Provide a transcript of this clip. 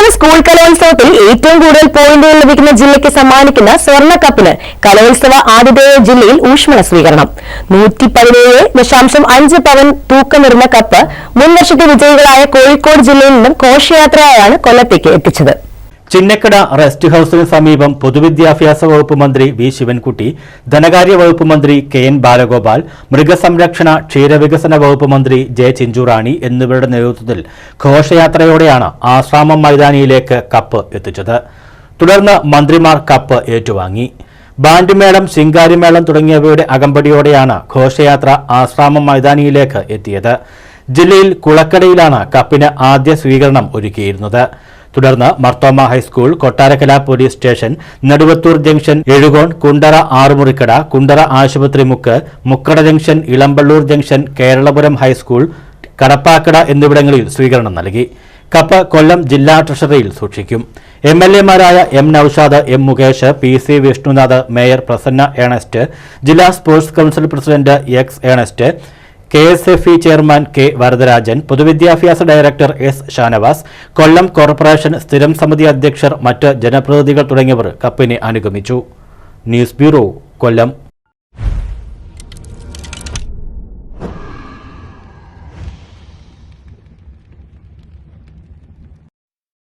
സംസ്ഥാന സ്കൂൾ കലോത്സവത്തിൽ ഏറ്റവും കൂടുതൽ പോയിന്റുകൾ ലഭിക്കുന്ന ജില്ലയ്ക്ക് സമ്മാനിക്കുന്ന സ്വർണ കപ്പിന് കലോത്സവ ആതിഥേയ ജില്ലയിൽ ഊഷ്മള സ്വീകരണം. നൂറ്റി പതിനേഴ് ദശാംശം അഞ്ച് പവൻ തൂക്കം വരുന്ന കപ്പ് മുൻ വർഷത്തെ വിജയികളായ കോഴിക്കോട് ജില്ലയിൽ നിന്നും ഘോഷയാത്രയായാണ് കൊല്ലത്തേക്ക് എത്തിച്ചത്. ചിന്നക്കട റെസ്റ്റ് ഹൌസിന് സമീപം പൊതുവിദ്യാഭ്യാസ വകുപ്പ് മന്ത്രി വി ശിവൻകുട്ടി ധനകാര്യ വകുപ്പ് മന്ത്രി കെ എൻ ബാലഗോപാൽ മൃഗസംരക്ഷണ ക്ഷീരവികസന വകുപ്പ് മന്ത്രി ജെ ചിഞ്ചുറാണി എന്നിവരുടെ നേതൃത്വത്തിൽ ഘോഷയാത്രയോടെയാണ് ആശ്രാമം മൈതാനിയിലേക്ക് കപ്പ് എത്തിച്ചത്. തുടർന്ന് മന്ത്രിമാർ കപ്പ് ഏറ്റുവാങ്ങി. ബാൻഡ് മേളം ശിങ്കാരിമേളം തുടങ്ങിയവയുടെ അകമ്പടിയോടെയാണ് ഘോഷയാത്ര ആശ്രാമം മൈതാനിയിലേക്ക് എത്തിയത്. ജില്ലയിൽ കുളക്കടയിലാണ് കപ്പിന് ആദ്യ സ്വീകരണം ഒരുക്കിയിരുന്നത്. തുടർന്ന് Marthoma high school Kottarakkara police station Neduvathoor junction Ezhukone Kundara Arumurikkada Kundara ആശുപത്രി മുക്ക് Mukkada junction Elampalloor junction Keralapuram high school Kadappakada എന്നിവിടങ്ങളിൽ സ്വീകരണം നൽകി. കപ്പ് കൊല്ലം ജില്ലാ ട്രഷറിയിൽ സൂക്ഷിക്കും. M L എമാരായ M Naushad M Mukesh P C Vishnunath mayor Prasanna Ernest ജില്ലാ sports council president X Ernest K S F E chairman K Varadarajan പൊതുവിദ്യാഭ്യാസ director S Shanavas Kollam corporation സ്ഥിരം സമിതി അധ്യക്ഷർ മറ്റ് ജനപ്രതിനിധികൾ തുടങ്ങിയവർ കപ്പിനെ അനുഗമിച്ചു. News bureau Kollam.